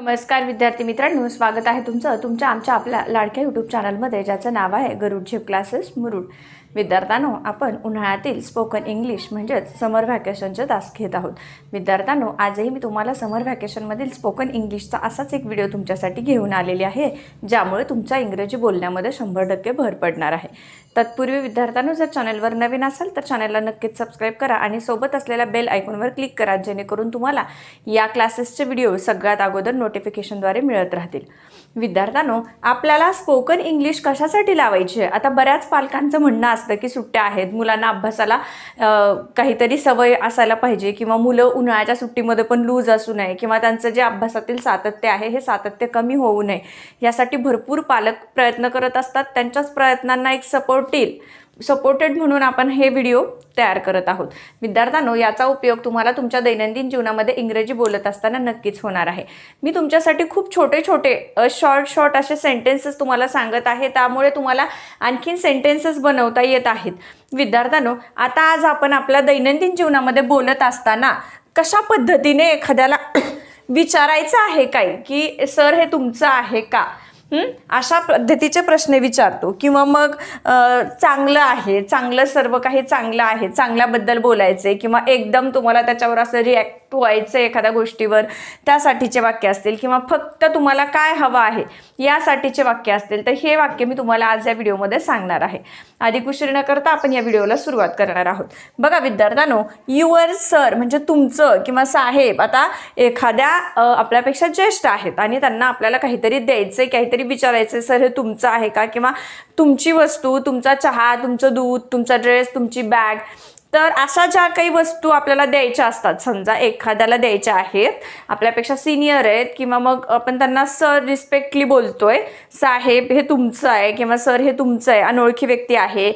नमस्कार विद्यार्थी मित्रांनो स्वागत आहे तुमचं. तुमच्या आमच्या आपल्या लाडक्या यूट्यूब चॅनलमध्ये ज्याचं नाव आहे गरुड झेप क्लासेस मुरुड. विद्यार्थ्यांनो आपण उन्हाळ्यातील स्पोकन इंग्लिश म्हणजेच समर व्हॅकेशनचे तास घेत आहोत. विद्यार्थ्यांनो आजही मी तुम्हाला समर व्हॅकेशनमधील स्पोकन इंग्लिशचा असाच एक व्हिडिओ तुमच्यासाठी घेऊन आलेली आहे ज्यामुळे तुमच्या इंग्रजी बोलण्यामध्ये शंभर टक्के भर पडणार आहे. तत्पूर्वी विद्यार्थ्यांनो जर चॅनलवर नवीन असाल तर चॅनलला नक्कीच सबस्क्राईब करा आणि सोबत असलेल्या बेल आयकॉनवर क्लिक करा जेणेकरून तुम्हाला या क्लासेसचे व्हिडिओ सगळ्यात अगोदर नोटिफिकेशनद्वारे मिळत राहतील. विद्यार्थ्यांनो आपल्याला स्पोकन इंग्लिश कशासाठी लावायची आहे? आता बऱ्याच पालकांचं म्हणणं असतं की सुट्ट्या आहेत. मुलांना अभ्यासाला काहीतरी सवय असायला पाहिजे किंवा मुलं उन्हाळ्याच्या सुट्टीमध्ये पण लूज असू नये किंवा त्यांचं जे अभ्यासातील सातत्य आहे हे सातत्य कमी होऊ नये. यासाठी भरपूर पालक प्रयत्न करत असतात. त्यांच्याच प्रयत्नांना एक सपोर्ट सपोर्टील सपोर्टेड म्हणून आपण हे व्हिडिओ तयार करत आहोत. विद्यार्थ्यांनो याचा उपयोग तुम्हाला तुमच्या दैनंदिन जीवनामध्ये इंग्रजी बोलत असताना नक्कीच होणार आहे. मी तुमच्यासाठी खूप छोटे छोटे शॉर्ट शॉर्ट असे सेंटेन्सेस तुम्हाला सांगत आहे. त्यामुळे तुम्हाला आणखीन सेंटेन्सेस बनवता येत आहेत. विद्यार्थ्यांनो आता आज आपण आपल्या दैनंदिन जीवनामध्ये बोलत असताना कशा पद्धतीने एखाद्याला विचारायचं आहे काय? की सर हे तुमचं आहे का? अशा पद्धतीचे प्रश्न विचारतो. किंवा मग चांगलं आहे चांगलं सर्व काही चांगलं आहे चांगल्याबद्दल बोलायचं आहे किंवा एकदम तुम्हाला त्याच्यावर असं रिॲक्ट व्हायचं एखाद्या गोष्टीवर त्यासाठीचे वाक्य असतील किंवा फक्त तुम्हाला काय हवं आहे यासाठीचे वाक्य असतील तर हे वाक्य मी तुम्हाला आज या व्हिडिओमध्ये सांगणार आहे. अधिक उशीर न करता आपण या व्हिडिओला सुरुवात करणार आहोत. बघा विद्यार्थ्यांनो युअर सर म्हणजे तुमचं किंवा साहेब आता एखाद्या आपल्यापेक्षा ज्येष्ठ आहेत आणि त्यांना आपल्याला काहीतरी द्यायचं काहीतरी विचारायचं सर हे तुमचं आहे का? किंवा तुमची वस्तू तुमचा चहा तुमचं दूध तुमचा ड्रेस तुमची बॅग तर अशा ज्या काही वस्तू आपल्याला द्यायच्या असतात समजा एखाद्याला द्यायच्या आहेत आपल्यापेक्षा सिनियर आहेत किंवा मग आपण त्यांना सर रिस्पेक्टली बोलतोय साहेब हे तुमचं आहे किंवा सर हे तुमचं आहे अनोळखी व्यक्ती आहे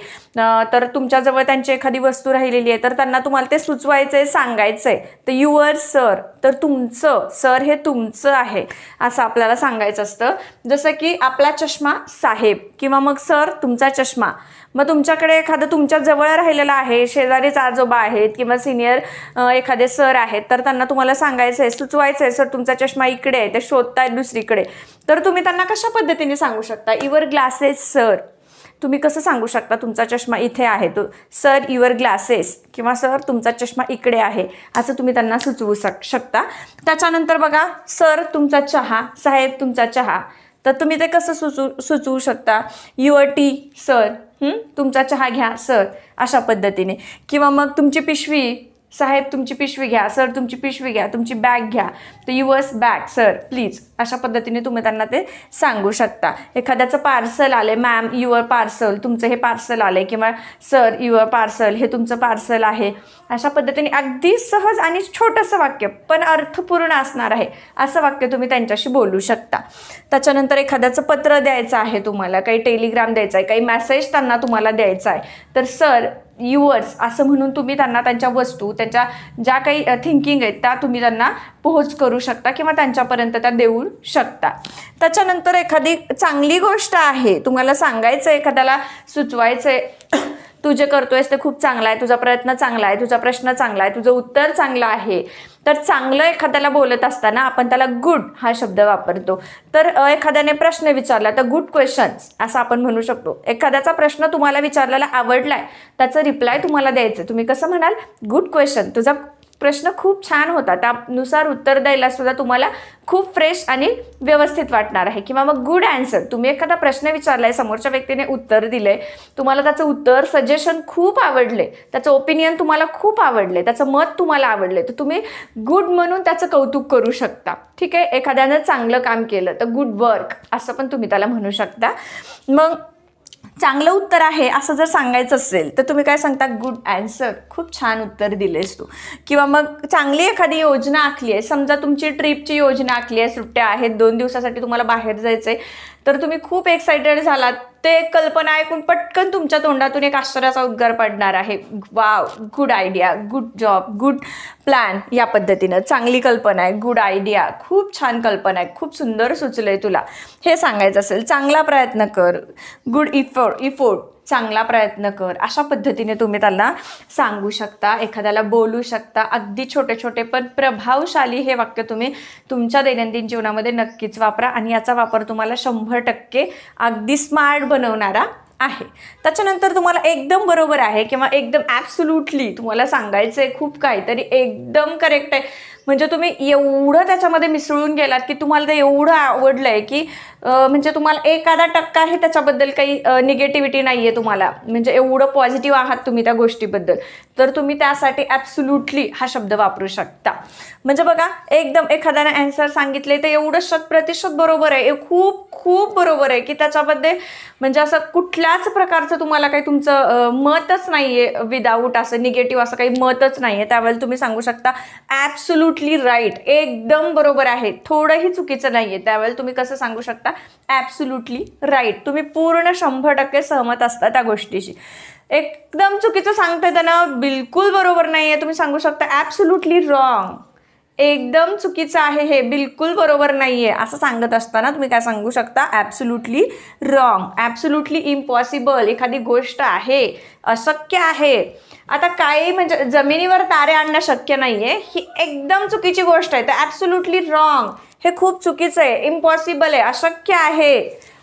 तर तुमच्याजवळ त्यांची एखादी वस्तू राहिलेली आहे तर त्यांना तुम्हाला ते सुचवायचं आहे सांगायचं आहे तर युअर सर तर तुमचं सर हे तुमचं आहे असं आपल्याला सांगायचं असतं. जसं की आपला चष्मा साहेब किंवा मग सर तुमचा चष्मा. मग तुमच्याकडे एखादं तुमच्या जवळ राहिलेलं आहे शेजारीच आजोबा आहेत किंवा सिनियर एखादे सर आहेत तर त्यांना तुम्हाला सांगायचं आहे सुचवायचं आहे सर तुमचा चष्मा इकडे आहे ते शोधताय दुसरीकडे. तर तुम्ही त्यांना कशा पद्धतीने सांगू शकता? इवर ग्लासेस सर तुम्ही कसं सांगू शकता तुमचा चष्मा इथे आहे? तो सर युअर ग्लासेस किंवा सर तुमचा चष्मा इकडे आहे. असं तुम्ही त्यांना सुचवू शक शकता. त्याच्यानंतर बघा सर तुमचा चहा साहेब तुमचा चहा. तर तुम्ही ते कसं सुचू सुचवू शकता? युअर टी सर तुमचा चहा घ्या सर अशा पद्धतीने. किंवा मग तुमची पिशवी साहेब तुमची पिशवी घ्या. सर तुमची पिशवी घ्या. तुमची बॅग घ्या. तर युअर्स बॅग सर प्लीज अशा पद्धतीने तुम्ही त्यांना ते सांगू शकता. एखाद्याचं पार्सल आले मॅम युअर पार्सल तुमचं हे पार्सल आले किंवा सर युअर पार्सल हे तुमचं पार्सल आहे. अशा पद्धतीने अगदी सहज आणि छोटंसं वाक्य पण अर्थपूर्ण असणार आहे. असं वाक्य तुम्ही त्यांच्याशी बोलू शकता. त्याच्यानंतर एखाद्याचं पत्र द्यायचं आहे तुम्हाला काही टेलिग्राम द्यायचा आहे काही मॅसेज त्यांना तुम्हाला द्यायचा आहे. तर सर युअर्स असं म्हणून तुम्ही त्यांना त्यांच्या वस्तू त्यांच्या ज्या काही थिंकिंग आहेत त्या तुम्ही त्यांना पोहोच करू शकता किंवा त्यांच्यापर्यंत त्या देऊ शकता. त्याच्यानंतर एखादी चांगली गोष्ट आहे तुम्हाला सांगायचं आहे एखाद्याला सुचवायचं आहे तू जे करतोयस ते खूप चांगला आहे तुझा प्रयत्न चांगला आहे तुझा प्रश्न चांगला आहे तुझं उत्तर चांगलं आहे. तर चांगलं एखाद्याला बोलत असताना आपण त्याला गुड हा शब्द वापरतो. तर एखाद्याने प्रश्न विचारला तर गुड क्वेश्चन्स असं आपण म्हणू शकतो. एखाद्याचा प्रश्न तुम्हाला विचारलेला आवडलाय त्याचं रिप्लाय तुम्हाला द्यायचं तुम्ही कसं म्हणाल? गुड क्वेश्चन तुझा प्रश्न खूप छान होता. त्यानुसार उत्तर द्यायला सुद्धा तुम्हाला खूप फ्रेश आणि व्यवस्थित वाटणार आहे. किंवा मग गुड अँसर तुम्ही एखादा प्रश्न विचारलाय समोरच्या व्यक्तीने उत्तर दिलंय तुम्हाला त्याचं उत्तर सजेशन खूप आवडले. त्याचं ओपिनियन तुम्हाला खूप आवडले. त्याचं मत तुम्हाला आवडले. तर तुम्ही गुड म्हणून त्याचं कौतुक करू शकता. ठीक आहे? एखाद्यानं चांगलं काम केलं तर गुड वर्क असं पण तुम्ही त्याला म्हणू शकता. मग चांगलं उत्तर आहे असं जर सांगायचं असेल तर तुम्ही काय सांगता? गुड अँसर खूप छान उत्तर दिलेस तू. किंवा मग चांगली एखादी योजना आखली आहे समजा तुमची ट्रिपची योजना आखली आहे सुट्ट्या आहेत दोन दिवसासाठी तुम्हाला बाहेर जायचं आहे तर तुम्ही खूप एक्सायटेड झालात. ते कल्पना ऐकून पटकन तुमच्या तोंडातून एक आश्चर्याचा उद्गार पडणार आहे. Wow good idea good job good plan या पद्धतीनं. चांगली कल्पना आहे गुड आयडिया खूप छान कल्पना आहे खूप सुंदर सुचलं आहे तुला. हे सांगायचं असेल चांगला प्रयत्न कर. गुड इफोर्ट इफोर्ट चांगला प्रयत्न कर. अशा पद्धतीने तुम्ही त्यांना सांगू शकता एखाद्याला बोलू शकता. अगदी छोटे छोटे पण प्रभावशाली हे वाक्य तुम्ही तुमच्या दैनंदिन जीवनामध्ये नक्कीच वापरा आणि याचा वापर तुम्हाला शंभर टक्के अगदी स्मार्ट बनवणारा आहे. त्याच्यानंतर तुम्हाला एकदम बरोबर आहे किंवा एकदम ॲब्सुल्युटली तुम्हाला सांगायचं आहे खूप काहीतरी एकदम करेक्ट आहे. म्हणजे तुम्ही एवढं त्याच्यामध्ये मिसळून गेलात की तुम्हाला ते एवढं आवडलं आहे की म्हणजे तुम्हाला एखादा टक्का हे त्याच्याबद्दल काही निगेटिव्हिटी नाही आहे तुम्हाला. म्हणजे एवढं पॉझिटिव्ह आहात तुम्ही त्या गोष्टीबद्दल. तर तुम्ही त्यासाठी ॲब्सुल्युटली हा शब्द वापरू शकता. म्हणजे बघा एकदम एखाद्याने अँसर सांगितले ते एवढं शत प्रतिशत बरोबर आहे. खूप खूप बरोबर आहे की त्याच्यामध्ये म्हणजे असं कुठल्याच प्रकारचं तुम्हाला काही तुमचं मतच नाही आहे विदाऊट असं निगेटिव्ह असं काही मतच नाही आहे त्यावेळेला तुम्ही सांगू शकता ॲब्सुल्युटली राईट एकदम बरोबर आहे. थोडंही चुकीचं नाही आहे त्यावेळेला तुम्ही कसं सांगू शकता? ॲब्सुल्युटली राईट तुम्ही पूर्ण शंभर टक्के सहमत असता त्या गोष्टीशी. एकदम चुकीचं सांगताय त्यांना बिलकुल बरोबर नाही आहे तुम्ही सांगू शकता ॲब्सुल्युटली रॉंग एकदम चुकीचं आहे हे. बिलकुल बरोबर नाही आहे असं सांगत असताना तुम्ही काय सांगू शकता? ॲब्सुल्युटली रॉंग ॲब्सुल्युटली इम्पॉसिबल एखादी गोष्ट आहे. अशक्य आहे. आता काही म्हणजे जमिनीवर तारे आणणं शक्य नाही आहे ही एकदम चुकीची गोष्ट आहे. तर ॲब्सुल्युटली रॉंग हे खूप चुकीचं आहे. इम्पॉसिबल आहे. अशक्य आहे.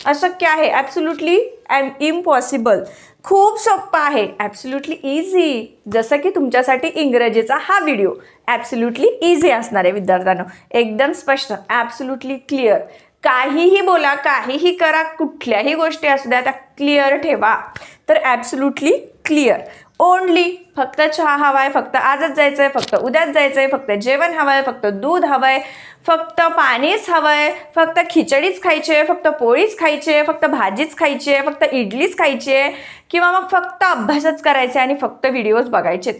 अशक्य आहे. ॲब्सुल्युटली अँड इम्पॉसिबल खूप सोप्पं आहे. ॲब्सुल्युटली इझी जसं की तुमच्यासाठी इंग्रजीचा हा व्हिडिओ ॲब्सुल्युटली इझी असणार आहे विद्यार्थ्यांनो. एकदम स्पष्ट. ॲब्सुल्युटली क्लिअर काहीही बोला काहीही करा कुठल्याही गोष्टी असू द्या त्या क्लिअर ठेवा. तर ॲब्सुल्युटली क्लिअर ओनली. फक्त चहा हवा आहे फक्त आजच जायचं आहे फक्त उद्याच जायचं आहे फक्त जेवण हवं आहे फक्त दूध हवं आहे फक्त पाणीच हवं आहे फक्त खिचडीच खायची आहे फक्त पोळीच खायची आहे फक्त भाजीच खायची आहे फक्त इडलीच खायची आहे किंवा मग फक्त अभ्यासच करायचे आणि फक्त व्हिडिओज बघायचे.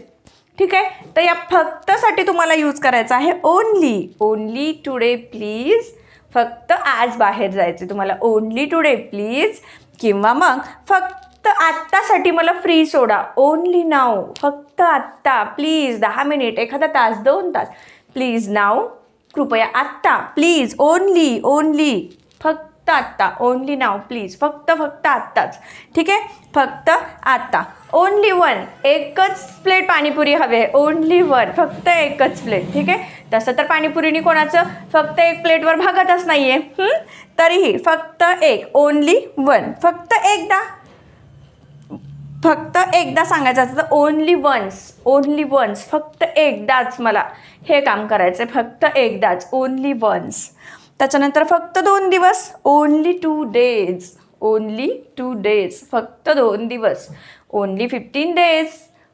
ठीक आहे? तर या फक्तसाठी तुम्हाला यूज करायचं आहे ओनली. Only today please. फक्त आज बाहेर जायचे तुम्हाला. Only today please. किंवा मग फक्त आत्तासाठी मला फ्री सोडा. ओनली नाव फक्त आत्ता. प्लीज दहा मिनिट एखादा तास दोन तास. प्लीज नाव कृपया आत्ता. प्लीज ओनली ओनली फक्त आत्ता. ओनली नाव प्लीज फक्त फक्त आत्ताच. ठीक आहे? फक्त आत्ता. ओनली वन एकच प्लेट पाणीपुरी हवी. आहे ओनली वन फक्त एकच प्लेट ठीक आहे? तसं तर पाणीपुरीनी कोणाचं फक्त एक प्लेटवर भागतच नाही आहे तरीही फक्त एक. ओनली वन फक्त एकदा. फक्त एकदा सांगायचं असतं तर ओनली वन्स ओनली वन्स फक्त एकदाच मला हे काम करायचं आहे फक्त एकदाच ओनली वन्स त्याच्यानंतर फक्त दोन दिवस only two days only two days फक्त दोन दिवस only fifteen days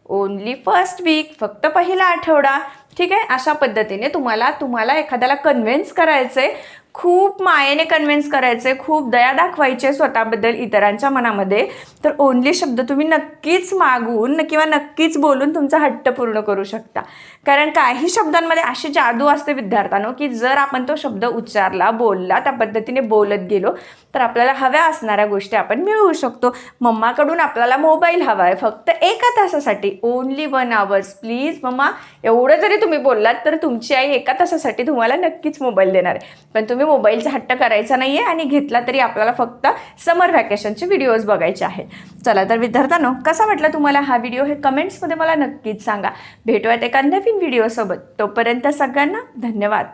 only first week फक्त पहिला आठवडा. ठीक आहे? अशा पद्धतीने तुम्हाला तुम्हाला एखाद्याला कन्व्हिन्स करायचं आहे खूप मायेने कन्व्हिन्स करायचे खूप दया दाखवायचे स्वतःबद्दल इतरांच्या मनामध्ये. तर ओनली शब्द तुम्ही नक्कीच मागून किंवा नक्कीच बोलून तुमचा हट्ट पूर्ण करू शकता. कारण काही शब्दांमध्ये अशी जादू असते विद्यार्थ्यांनो की जर आपण तो शब्द उच्चारला बोलला त्या पद्धतीने बोलत गेलो तर आपल्याला हव्या असणाऱ्या गोष्टी आपण मिळवू शकतो. मम्माकडून आपल्याला मोबाईल हवा आहे फक्त एका तासासाठी only one hours please mamma एवढं जरी तुम्ही बोललात तर तुमची आई एका तासासाठी तुम्हाला नक्कीच मोबाईल देणार आहे. पण तुम्ही मोबाईलचा हट्ट करायचा नाही आहे आणि घेतला तरी आपल्याला फक्त समर व्हॅकेशनचे व्हिडिओज बघायचे आहेत. चला तर विद्यार्थ्यांनो कसा वाटला तुम्हाला हा व्हिडिओ हे कमेंट्समध्ये मला नक्कीच सांगा. भेटूयात एका नवीन व्हिडिओसोबत तोपर्यंत सगळ्यांना धन्यवाद.